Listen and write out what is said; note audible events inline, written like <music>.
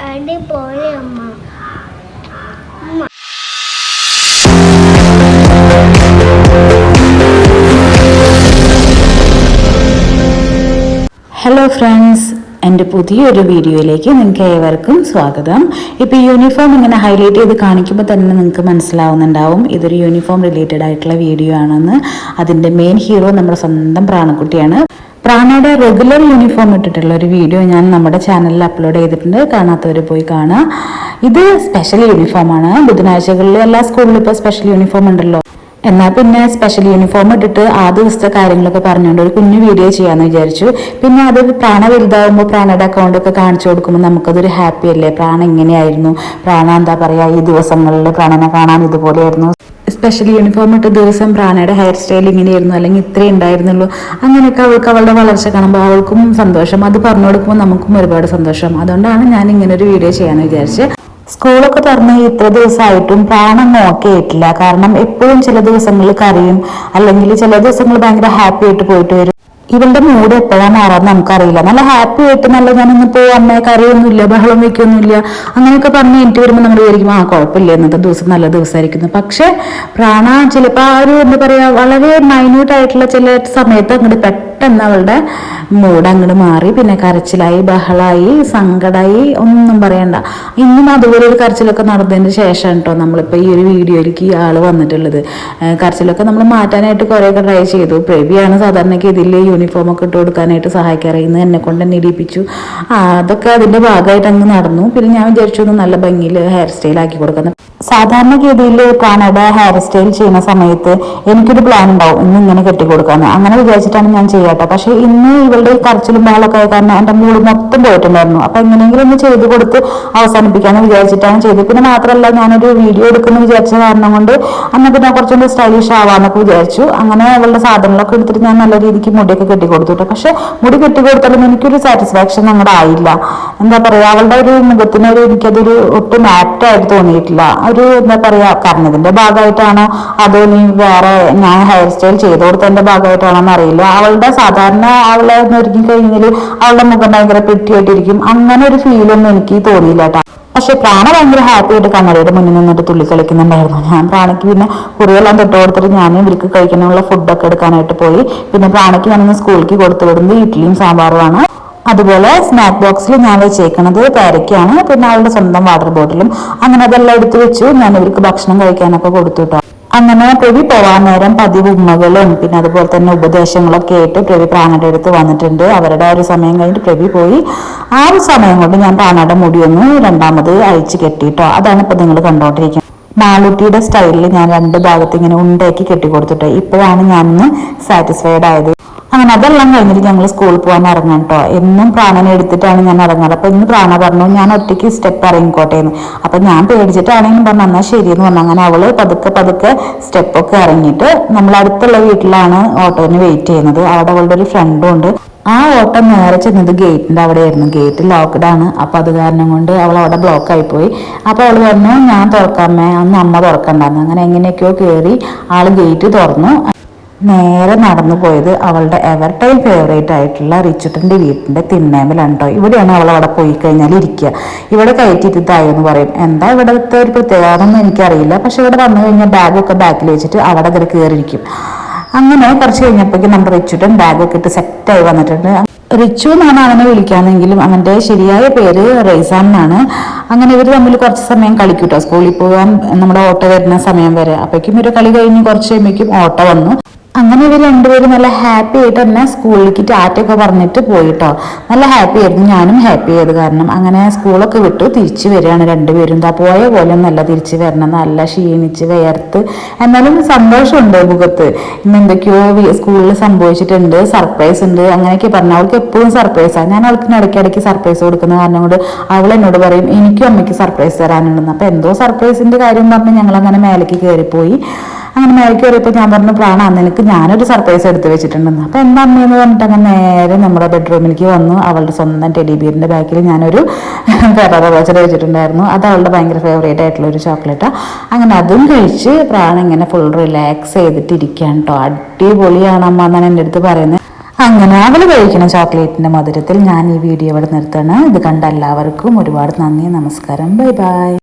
Hello friends എന്റെ പുതിയൊരു വീഡിയോയിലേക്ക് നിങ്ങൾക്ക് ഏവർക്കും സ്വാഗതം. ഇപ്പോൾ യൂണിഫോം ഇങ്ങനെ ഹൈലൈറ്റ് ചെയ്ത് കാണിക്കുമ്പോൾ തന്നെ നിങ്ങൾക്ക് മനസ്സിലാവുന്നുണ്ടാവും. ഇതൊരു യൂണിഫോം റിലേറ്റഡ് ആയിട്ടുള്ള വീഡിയോ ആണെന്ന്. അതിന്റെ മെയിൻ ഹീറോ നമ്മുടെ സ്വന്തം പ്രാണക്കുട്ടിയാണ്. പ്രാണയുടെ റെഗുലർ യൂണിഫോം ഇട്ടിട്ടുള്ള ഒരു വീഡിയോ ഞാൻ നമ്മുടെ ചാനലിൽ അപ്ലോഡ് ചെയ്തിട്ടുണ്ട്. കാണാത്തവർ പോയി കാണാം ഇത് സ്പെഷ്യൽ യൂണിഫോമാണ് ബുധനാഴ്ചകളിൽ എല്ലാ സ്കൂളിലും ഇപ്പോൾ സ്പെഷ്യൽ യൂണിഫോം ഉണ്ടല്ലോ. എന്നാൽ പിന്നെ സ്പെഷ്യൽ യൂണിഫോം ഇട്ടിട്ട് ആ ദിവസത്തെ കാര്യങ്ങളൊക്കെ പറഞ്ഞുകൊണ്ട് ഒരു കുഞ്ഞു വീഡിയോ ചെയ്യാന്ന് വിചാരിച്ചു. പിന്നെ അത് പ്രാണ വലുതാവുമ്പോൾ പ്രാണയുടെ അക്കൗണ്ട് ഒക്കെ കാണിച്ചു കൊടുക്കുമ്പോൾ നമുക്കതൊരു ഹാപ്പി അല്ലേ? പ്രാണ എങ്ങനെയായിരുന്നു? പ്രാണ എന്താ പറയാ ഈ ദിവസങ്ങളിൽ പ്രാണനെ കാണാൻ ഇതുപോലെയായിരുന്നു. സ്പെഷ്യൽ യൂണിഫോം ഇട്ട ദിവസം പ്രാണയുടെ ഹെയർ സ്റ്റൈൽ ഇങ്ങനെയായിരുന്നു അല്ലെങ്കിൽ ഇത്രേ ഉണ്ടായിരുന്നുള്ളൂ. അങ്ങനെയൊക്കെ അവൾക്ക് അവളുടെ വളർച്ച കാണുമ്പോൾ അവൾക്കും സന്തോഷം. അത് പറഞ്ഞു കൊടുക്കുമ്പോൾ നമുക്കും ഒരുപാട് സന്തോഷം. അതുകൊണ്ടാണ് ഞാൻ ഇങ്ങനെ ഒരു വീഡിയോ ചെയ്യാമെന്ന് വിചാരിച്ചത് സ്കൂളൊക്കെ തുറന്ന് ഇത്ര ദിവസമായിട്ടും പ്രാണം നോക്കിയിട്ടില്ല. കാരണം എപ്പോഴും ചില ദിവസങ്ങളിൽ കരയും. അല്ലെങ്കിൽ ചില ദിവസങ്ങൾ ഭയങ്കര ഹാപ്പി ആയിട്ട് പോയിട്ട് വരും. ഇവളുടെ മൂഡ് എപ്പോഴാണ് മാറാന്ന് നമുക്കറിയില്ല. നല്ല ഹാപ്പി ആയിട്ട് നല്ല ഞാനിന്ന് പോ അമ്മ കറിയൊന്നുമില്ല ബഹളം വെക്കൊന്നുമില്ല അങ്ങനെയൊക്കെ പറഞ്ഞ് എനിക്ക് വരുമ്പോൾ നമ്മൾ വിചാരിക്കും ആ കുഴപ്പമില്ല ഇന്നത്തെ ദിവസം നല്ല ദിവസമായിരിക്കുന്നു. പക്ഷെ പ്രാണ ചിലപ്പോൾ ആ ഒരു എന്താ പറയാ വളരെ മൈന്യൂട്ട് ആയിട്ടുള്ള ചില സമയത്ത് അങ്ങോട്ട് പെട്ടെന്ന് അവളുടെ മൂഡ് അങ്ങോട്ട് മാറി. പിന്നെ കരച്ചിലായി ബഹളായി സങ്കടമായി ഒന്നും പറയണ്ട. ഇന്നും അതുപോലെ ഒരു കരച്ചിലൊക്കെ നടന്നതിന് ശേഷം കേട്ടോ നമ്മളിപ്പോൾ ഈ ഒരു വീഡിയോയിലേക്ക് ഈ ആൾ വന്നിട്ടുള്ളത്. കരച്ചിലൊക്കെ നമ്മൾ മാറ്റാനായിട്ട് കുറേയൊക്കെ ട്രൈ ചെയ്തു. പ്രേബിയാണ് സാധാരണയ്ക്ക് ഇതിൽ യൂണിഫോം ഒക്കെ ഇട്ട് കൊടുക്കാനായിട്ട് സഹായിക്കാറ്. ഇന്ന് എന്നെ കൊണ്ട് തന്നെ ഇടിപ്പിച്ചു. അതൊക്കെ അതിന്റെ ഭാഗമായിട്ട് അങ്ങ് നടന്നു. പിന്നെ ഞാൻ വിചാരിച്ചു ഒന്ന് നല്ല ഭംഗിയിൽ ഹെയർ സ്റ്റൈൽ ആക്കി കൊടുക്കുന്നത് സാധാരണഗതിയിൽ കാനഡ ഹെയർ സ്റ്റൈൽ ചെയ്യുന്ന സമയത്ത് എനിക്കൊരു പ്ലാൻ ഉണ്ടാവും ഇന്ന് ഇങ്ങനെ കെട്ടിക്കൊടുക്കാന്ന്. അങ്ങനെ വിചാരിച്ചിട്ടാണ് ഞാൻ ചെയ്യാട്ടോ പക്ഷെ ഇന്ന് ഇവളുടെ ഈ ബഹളൊക്കെ ആയ കാരണം എന്റെ മൂട് മൊത്തം പോയിട്ടുണ്ടായിരുന്നു. അപ്പൊ എങ്ങനെയെങ്കിലും ഒന്ന് ചെയ്ത് കൊടുത്ത് അവസാനിപ്പിക്കാന്ന് വിചാരിച്ചിട്ടാണ് ചെയ്തത്. പിന്നെ മാത്രമല്ല ഞാനൊരു വീഡിയോ എടുക്കുന്നു വിചാരിച്ച കാരണം കൊണ്ട് അന്ന് പിന്നെ കുറച്ചുകൂടി സ്റ്റൈലിഷ് ആവാന്നൊക്കെ വിചാരിച്ചു. അങ്ങനെ അവളുടെ സാധനങ്ങളൊക്കെ എടുത്തിട്ട് ഞാൻ നല്ല രീതിക്ക് മുടിയൊക്കെ കെട്ടിക്കൊടുത്തു കേട്ടോ പക്ഷെ മുടി കെട്ടിക്കൊടുത്താലും എനിക്കൊരു സാറ്റിസ്ഫാക്ഷൻ അങ്ങോട്ട് ആയില്ല. എന്താ പറയാ അവളുടെ ഒരു മുഖത്തിനൊരു എനിക്കതൊരു ഒട്ടും ആപ്റ്റായിട്ട് തോന്നിയിട്ടില്ല. ഒരു എന്താ പറയാ കരഞ്ഞതിന്റെ ഭാഗമായിട്ടാണോ? അതോ നീ വേറെ ഞാൻ ഹെയർ സ്റ്റൈൽ ചെയ്ത് കൊടുത്തതിന്റെ ഭാഗമായിട്ടാണോ എന്ന് അറിയില്ല. അവളുടെ സാധാരണ അവളെ ഒരുക്കി കഴിഞ്ഞാൽ അവളുടെ മുഖം ഭയങ്കര പെട്ടിയായിട്ടിരിക്കും. അങ്ങനെ ഒരു ഫീലൊന്നും എനിക്ക് തോന്നിയില്ല കേട്ടോ പക്ഷെ പ്രാണ ഭയങ്കര ഹാപ്പി ആയിട്ട് കണ്ണടയുടെ മുന്നിൽ നിന്നിട്ട് തുള്ളി കളിക്കുന്നുണ്ടായിരുന്നു ഞാൻ പ്രാണയ്ക്ക് പിന്നെ കുറിയെല്ലാം തൊട്ട് കൊടുത്തിട്ട് ഞാൻ ഇവർക്ക് കഴിക്കാനുള്ള ഫുഡൊക്കെ എടുക്കാനായിട്ട് പോയി. പിന്നെ പ്രാണയ്ക്ക് ഞാനിന്ന് സ്കൂളിലേക്ക് കൊടുത്തു വിടുന്നത് ഇഡ്ഡലിയും സാമ്പാറുമാണ് അതുപോലെ സ്നാക്ക് ബോക്സിൽ ഞാൻ വെച്ചേക്കണത് പേരയ്ക്കാണ് പിന്നെ അവളുടെ സ്വന്തം വാട്ടർ ബോട്ടിലും അങ്ങനെ അതെല്ലാം എടുത്തു വെച്ചു. ഞാൻ ഇവർക്ക് ഭക്ഷണം കഴിക്കാനൊക്കെ കൊടുത്തു അങ്ങനെ പ്രവി പോവാൻ നേരം പതിവ് ഉമ്മകളും പിന്നെ അതുപോലെ തന്നെ ഉപദേശങ്ങളൊക്കെ ആയിട്ട് പ്രവി പ്രാണയുടെ അടുത്ത് വന്നിട്ടുണ്ട്. അവരുടെ ആ ഒരു സമയം കഴിഞ്ഞിട്ട് പ്രവി പോയി. ആ ഒരു സമയം കൊണ്ട് ഞാൻ പ്രാണയുടെ മുടിയൊന്ന് രണ്ടാമത് അഴിച്ചു കെട്ടിട്ടോ. അതാണ് ഇപ്പൊ നിങ്ങൾ കണ്ടോണ്ടിരിക്കുന്നത്. മാളുട്ടിയുടെ സ്റ്റൈലിൽ ഞാൻ രണ്ട് ഭാഗത്ത് ഇങ്ങനെ ഉണ്ടാക്കി കെട്ടിക്കൊടുത്തിട്ട് ഇപ്പോഴാണ് ഞാൻ സാറ്റിസ്ഫൈഡ് ആയത്. അങ്ങനെ അതെല്ലാം കഴിഞ്ഞിട്ട് ഞങ്ങൾ സ്കൂളിൽ പോകാൻ ഇറങ്ങാം കേട്ടോ എന്നും പ്രാണനെ എടുത്തിട്ടാണ് ഞാൻ ഇറങ്ങാറ് അപ്പൊ ഇന്ന് പ്രാണ പറഞ്ഞു ഞാൻ ഒറ്റയ്ക്ക് സ്റ്റെപ്പ് ഇറങ്ങിക്കോട്ടെ എന്ന് അപ്പൊ ഞാൻ പേടിച്ചിട്ടാണെങ്കിലും പറഞ്ഞു എന്നാൽ ശരിയെന്ന് പറഞ്ഞു. അങ്ങനെ അവൾ പതുക്കെ പതുക്കെ സ്റ്റെപ്പൊക്കെ ഇറങ്ങിയിട്ട് നമ്മൾ അടുത്തുള്ള വീട്ടിലാണ് ഓട്ടോന് വെയിറ്റ് ചെയ്യുന്നത്. അവിടെ അവളുടെ ഒരു ഫ്രണ്ടും ഉണ്ട്. ആ ഓട്ടം നേരെ ചെന്നത് ഗേറ്റിന്റെ അവിടെയായിരുന്നു. ഗേറ്റ് ലോക്ക്ഡ് ആണ്. അപ്പോൾ അത് കാരണം കൊണ്ട് അവൾ അവിടെ ബ്ലോക്ക് ആയി പോയി. അപ്പൊ അവൾ പറഞ്ഞു ഞാൻ തുറക്കാമേ. അന്ന് അമ്മ തുറക്കണ്ടെന്ന്. അങ്ങനെ എങ്ങനെയൊക്കെയോ കയറി ആൾ ഗേറ്റ് തുറന്നു. നേരെ നടന്നു പോയത് അവളുടെ എവർ ടൈം ഫേവറേറ്റ് ആയിട്ടുള്ള റിച്ചുട്ടന്റെ വീട്ടിന്റെ തിണ്ണേമലാണ് കേട്ടോ ഇവിടെയാണ് അവൾ അവിടെ പോയി കഴിഞ്ഞാൽ ഇരിക്കുക. ഇവിടെ കയറ്റിയിട്ടായോ എന്ന് പറയും. എന്താ ഇവിടുത്തെ ഒരു പ്രത്യേകത എനിക്കറിയില്ല. പക്ഷെ ഇവിടെ വന്നു കഴിഞ്ഞാൽ ബാഗൊക്കെ ബാക്കിൽ വെച്ചിട്ട് അവിടെ കയറി കയറിയിരിക്കും അങ്ങനെ കുറച്ച് കഴിഞ്ഞപ്പോഴേക്കും നമ്മുടെ റിച്ചുട്ടൻ ബാഗൊക്കെ ഇട്ട് സെറ്റായി വന്നിട്ടുണ്ട്. റിച്ചു എന്നാണ് അവനെ വിളിക്കാന്നെങ്കിലും അവന്റെ ശരിയായ പേര് റൈസാൻ എന്നാണ്. അങ്ങനെ ഇവർ തമ്മിൽ കുറച്ച് സമയം കളിക്കൂട്ടോ. സ്കൂളിൽ പോകാൻ നമ്മുടെ ഓട്ടോ വരുന്ന സമയം വരെ. അപ്പോഴേക്കും ഒരു കളി കഴിഞ്ഞ് കുറച്ച് കഴിയുമ്പോഴേക്കും ഓട്ടോ വന്നു. അങ്ങനെ ഇവർ രണ്ടുപേരും നല്ല ഹാപ്പി ആയിട്ട് തന്നെ സ്കൂളിലേക്ക് ടാറ്റൊക്കെ പറഞ്ഞിട്ട് പോയിട്ടോ. നല്ല ഹാപ്പി ആയിരുന്നു. ഞാനും ഹാപ്പി ആയത് കാരണം അങ്ങനെ സ്കൂളൊക്കെ വിട്ടു. തിരിച്ചു വരികയാണ് രണ്ടുപേരും. താ പോയ പോലെ നല്ല തിരിച്ചു വരണം. നല്ല ക്ഷീണിച്ച് വേർത്ത് എന്നാലും സന്തോഷമുണ്ട് മുഖത്ത്. ഇന്ന് എന്തൊക്കെയോ സ്കൂളിൽ സംഭവിച്ചിട്ടുണ്ട്. സർപ്രൈസ് ഉണ്ട്. അങ്ങനെയൊക്കെ പറഞ്ഞു. അവൾക്ക് എപ്പോഴും സർപ്രൈസാണ് ഞാൻ അവൾക്ക് ഇടയ്ക്കിടയ്ക്ക് സർപ്രൈസ് കൊടുക്കുന്ന കാരണം കൊണ്ട് അവൾ എന്നോട് പറയും എനിക്കും അമ്മയ്ക്ക് സർപ്രൈസ് തരാനുണ്ടെന്ന്. അപ്പോൾ എന്തോ സർപ്രൈസിന്റെ കാര്യം പറഞ്ഞ് ഞങ്ങളങ്ങനെ മേലേക്ക് കയറിപ്പോയി. അങ്ങനെ മേലേക്ക് കയറിയപ്പോൾ ഞാൻ പറഞ്ഞു പ്രാണ നിനക്ക് ഞാനൊരു സർപ്രൈസ് എടുത്ത് വെച്ചിട്ടുണ്ടെന്ന്. അപ്പൊ എന്താ അമ്മയെന്ന് പറഞ്ഞിട്ട് അങ്ങനെ നേരെ നമ്മുടെ ബെഡ്റൂമിലേക്ക് വന്നു. അവളുടെ സ്വന്തം ടെഡി ബിയറിന്റെ ബാക്കിൽ ഞാനൊരു <laughs> ഫെററ വോച്ചർ വെച്ചിട്ടുണ്ടായിരുന്നു. അത് അവളുടെ ഭയങ്കര ഫേവറേറ്റ് ആയിട്ടുള്ള ഒരു ചോക്ലേറ്റാ അങ്ങനെ അതും കഴിച്ച് പ്രാണ ഇങ്ങനെ ഫുൾ റിലാക്സ് ചെയ്തിട്ട് ഇരിക്കാൻ കേട്ടോ അടിപൊളിയാണ് അമ്മ എന്നാണ് എന്റെ അടുത്ത് പറയുന്നത്. അങ്ങനെ അവൾ കഴിക്കുന്ന ചോക്ലേറ്റിന്റെ മധുരത്തിൽ ഞാൻ ഈ വീഡിയോ ഇവിടെ നിർത്തണം ഇത് കണ്ട എല്ലാവർക്കും ഒരുപാട് നന്ദി നമസ്കാരം. Bye bye.